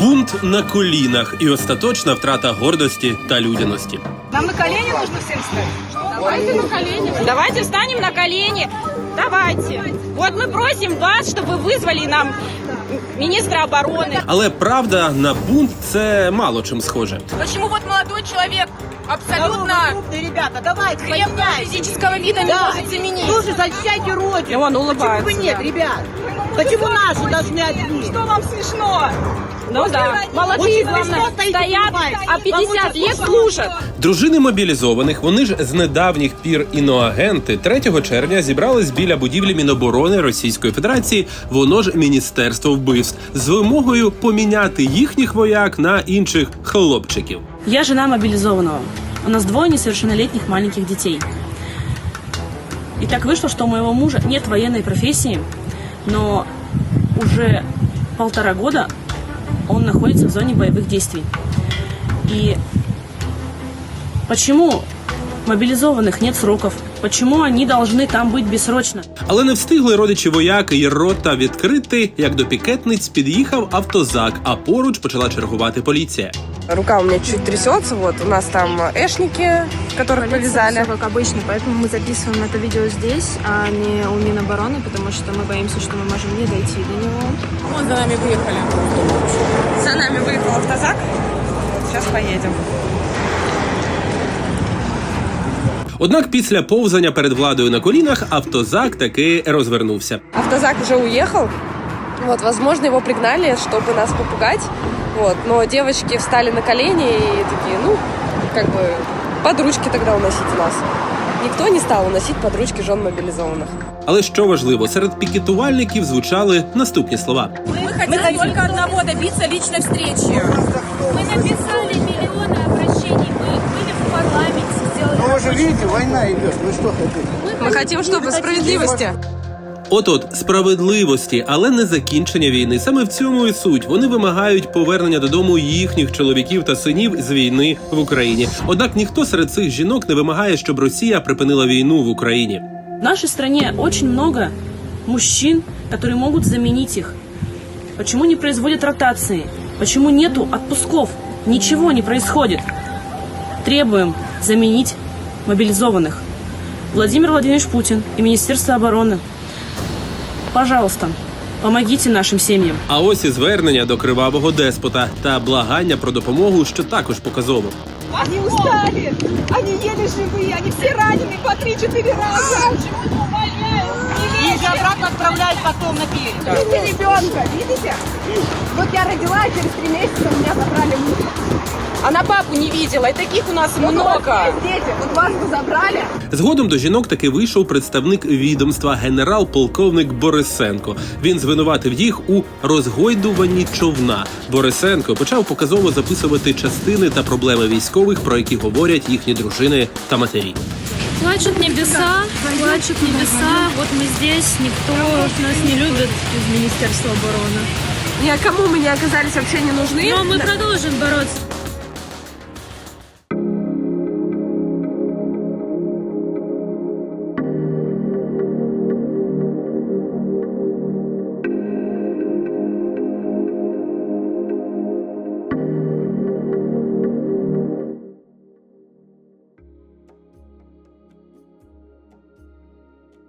Бунт на колінах і остаточна втрата гордості та людяності. Нам на колени нужно всем встать? Давайте на колени. Давайте встанем на колени. Давайте. Вот мы просим вас, чтобы вы вызвали нам министра обороны. Але правда на бунт це мало чим схоже. Почему вот молодой человек абсолютно Крупные ребята, давайте, крепкого поднимайтесь. физического вида не Да. может заменить? Слушай, защищайте родину. И он Почему улыбается, бы нет, да. ребят? Почему наши должны одни? Что вам смешно? Ну да, молодые, Очень главное, смешно стоите, стоят, улыбаетесь. а 50 лет служат. Дружини мобілізованих, вони ж з недавніх пір іноагенти 3 червня зібрались біля будівлі Міноборони Російської Федерації, воно ж Міністерство вбивств, з вимогою поміняти їхніх вояк на інших хлопчиків. Я жена мобилизованного. У нас двое несовершеннолетних маленьких детей. И так вышло, что у моего мужа нет военной профессии, но уже полтора года он находится в зоне боевых действий. И почему мобилизованных нет сроков? Почему они должны там быть бессрочно? Але не встигли родичі вояки й рота відкрити, як до пікетниць під'їхав автозак, а поруч почала чергувати поліція. Рука у меня чуть трясется, вот у нас там эшники, которых повязали. Всё как обычно, поэтому мы записываем это видео здесь, а не у Минобороны, потому что мы боимся, что мы можем не дойти до него. Вон за нами выехали. За нами выехал автозак. Вот сейчас поедем. Однак після повзання перед владою на колінах автозак таки розвернувся. Автозак уже уехал. Вот, возможно, его пригнали, чтобы нас попугать. Вот, но девочки встали на колени и такие, ну, как бы под ручки тогда уносите нас. Никто не стал уносить под ручки жен мобилизованных. Але що важливо, серед пікетувальників звучали наступні слова: Мы хотим только одного добиться личной встречи. Мы написали миллионы обращений, мы были в парламенте, сделали... Ну вы же видите, война идет. Вы что хотите? Мы хотим, чтобы справедливости. от-от справедливості, але не закінчення війни. Саме в цьому і суть. Вони вимагають повернення додому їхніх чоловіків та синів з війни в Україні. Однак ніхто серед цих жінок не вимагає, щоб Росія припинила війну в Україні. В нашей стране очень много мужчин, которые могут заменить их. Почему не производят ротации? Почему нету отпусков? Ничего не происходит. Требуем заменить мобилизованных. Владимир Владимирович Путин и Министерство обороны. Пожалуйста, помогите нашим семьям. А ось і звернення до кривавого деспота та благання про допомогу, що також показово. Они устали. Они еле живые. Они все ранены по 3-4 раза. Их обратно отправляют потом на берег. Видите ребенка, видите? Вот я родила, а через три месяца меня забрали мужа. Она папу не видела, и таких у нас Вот у вас много. есть дети, вас забрали. Згодом до жінок таки вийшов представник відомства генерал-полковник Борисенко. Він звинуватив їх у розгойдуванні човна. Борисенко почав показово записувати частини та проблеми військових, про які говорять їхні дружини та матері. Плачут небеса, плачут небеса, вот мы здесь, никто нас не любит из Министерства обороны. Ни о кому мы не оказались вообще не нужны. Но мы продолжим бороться.